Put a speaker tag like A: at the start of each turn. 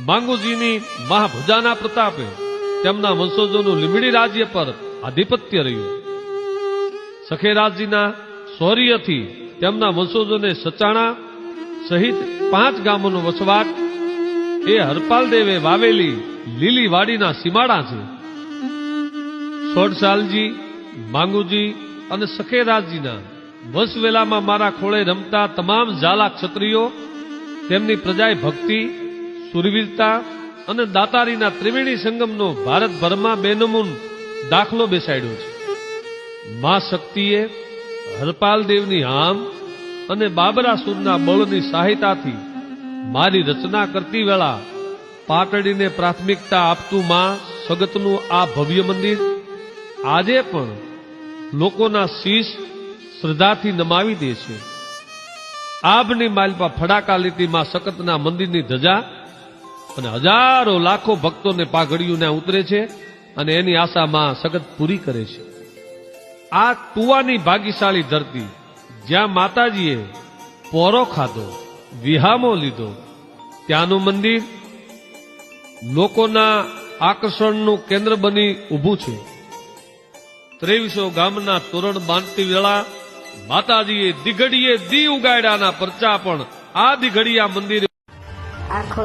A: માંગુજીની મહાભુજાના પ્રતાપે તેમના વંશજોનું લીમડી રાજ્ય પર આધિપત્ય રહ્યું. સખેરાજજીના શૌર્યથી તેમના વંશજોને સચાણા સહિત પાંચ ગામોનો વસવાટ, એ હરપાલ દેવે વાવેલી લીલી વાડીના સીમાડા છે. સોડસાલજી માંગુજી અને સખેરાજજીના વંશવેલામાં મારા ખોળે રમતા તમામ ઝાલા ક્ષત્રિયો, તેમની પ્રજાએ ભક્તિ સુરવીરતા અને દાતારીના ત્રિવેણી સંગમનો ભારતભરમાં બેનમૂન દાખલો બેસાડ્યો છે. મા શક્તિએ હરપાલ દેવની હામ અને બાબરાસુરના બળની સહાયતાથી મારી રચના કરતી વેળા પાટડીને પ્રાથમિકતા આપતું માં સગતનું આ ભવ્ય મંદિર આજે પણ લોકોના શીશ શ્રદ્ધાથી નમાવી દે છે. આભની માલપા ફડાકા લીટી માં સકતના મંદિરની ધજા અને હજારો લાખો ભક્તોને પાઘડિયું ત્યાં ઉતરે છે અને એની આશામાં સગત પૂરી કરે છે. આ કુવાની ભાગ્યશાળી ધરતી જ્યાં માતાજીએ પોરો ખાધો, વિહામો લીધો, ત્યાંનું મંદિર લોકોના આકર્ષણનું કેન્દ્ર બની ઊભું છે. ત્રેવીસો ગામના તોરણ બાંધતી વેળા માતાજીએ દિઘડીએ દી ઉગાડ્યાના પરચા પણ આ દિઘડિયા મંદિરે
B: આખો